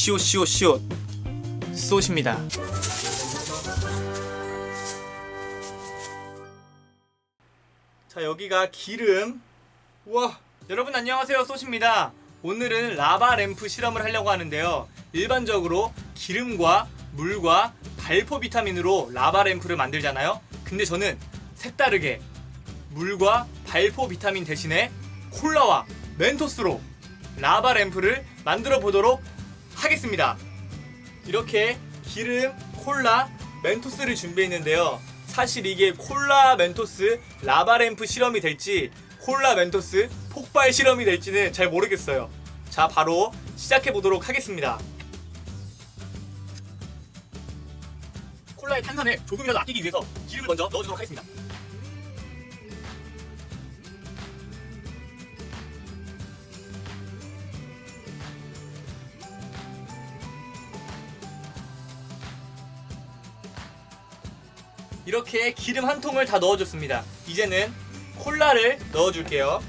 시옷 시옷 시옷 쏘십니다. 자 여기가 기름. 우와 여러분 안녕하세요. 쏘십니다. 오늘은 라바 램프 실험을 하려고 하는데요. 일반적으로 기름과 물과 발포 비타민으로 라바 램프를 만들잖아요. 근데 저는 색다르게 물과 발포 비타민 대신에 콜라와 멘토스로 라바 램프를 만들어 보도록 하겠습니다 이렇게 기름, 콜라, 멘토스를 준비했는데요. 사실 이게 콜라 멘토스 라바 램프 실험이 될지 콜라 멘토스 폭발 실험이 될지는 잘 모르겠어요. 자, 바로 시작해 보도록 하겠습니다. 콜라의 탄산을 조금이라도 아끼기 위해서 기름을 먼저 넣어주도록 하겠습니다. 이렇게 기름 한 통을 다 넣어줬습니다. 이제는 콜라를 넣어줄게요.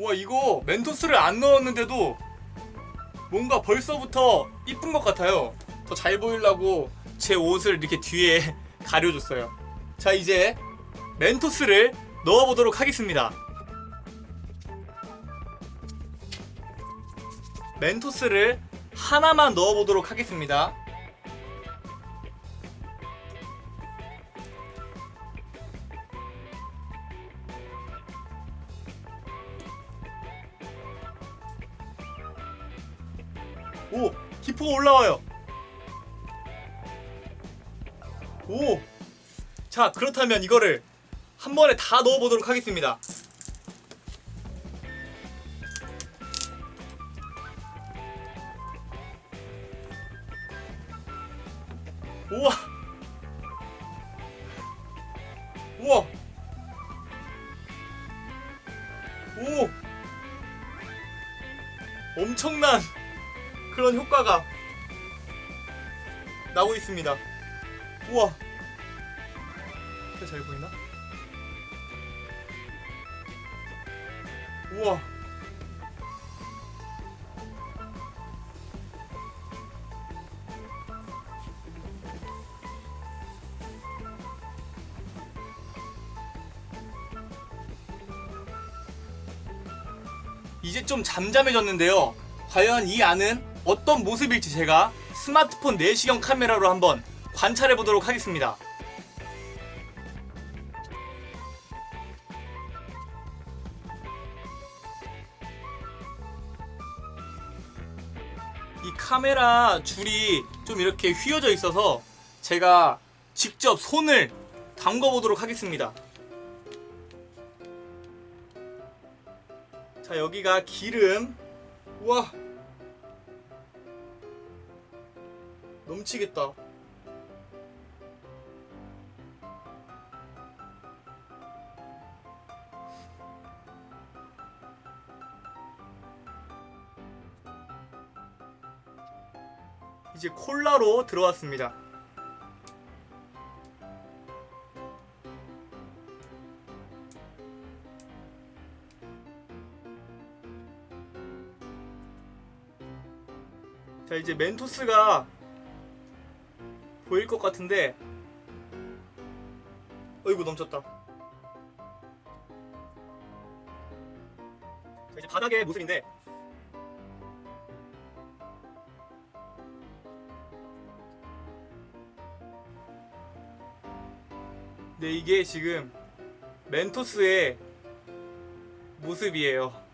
와 이거 멘토스를 안 넣었는데도 뭔가 벌써부터 이쁜 것 같아요. 더 잘 보이려고 제 옷을 이렇게 뒤에 가려줬어요. 자 이제 멘토스를 넣어보도록 하겠습니다. 멘토스를 하나만 넣어보도록 하겠습니다. 오! 기포가 올라와요! 오! 자, 그렇다면 이거를 한 번에 다 넣어보도록 하겠습니다. 우와! 우와! 오! 엄청난 그런 효과가 나고 있습니다. 우와. 잘 보이나? 우와. 이제 좀 잠잠해졌는데요. 과연 이 안은 어떤 모습일지 제가 스마트폰 내시경 카메라로 한번 관찰해 보도록 하겠습니다. 이 카메라 줄이 좀 이렇게 휘어져 있어서 제가 직접 손을 담궈 보도록 하겠습니다. 자, 여기가 기름. 우와. 넘치겠다. 이제 콜라로 들어왔습니다. 자, 이제 멘토스가 보일 것 같은데. 어이구 넘쳤다. 자 이제 바닥의 모습인데. 네 이게 지금 멘토스의 모습이에요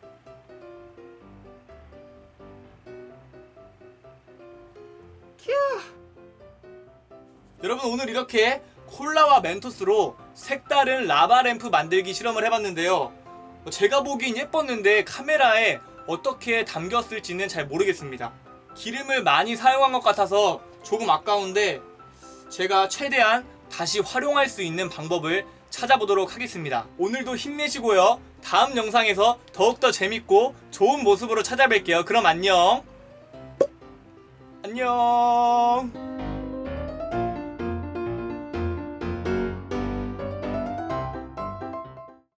여러분 오늘 이렇게 콜라와 멘토스로 색다른 라바 램프 만들기 실험을 해봤는데요. 제가 보기엔 예뻤는데 카메라에 어떻게 담겼을지는 잘 모르겠습니다. 기름을 많이 사용한 것 같아서 조금 아까운데 제가 최대한 다시 활용할 수 있는 방법을 찾아보도록 하겠습니다. 오늘도 힘내시고요. 다음 영상에서 더욱더 재밌고 좋은 모습으로 찾아뵐게요. 그럼 안녕. 안녕.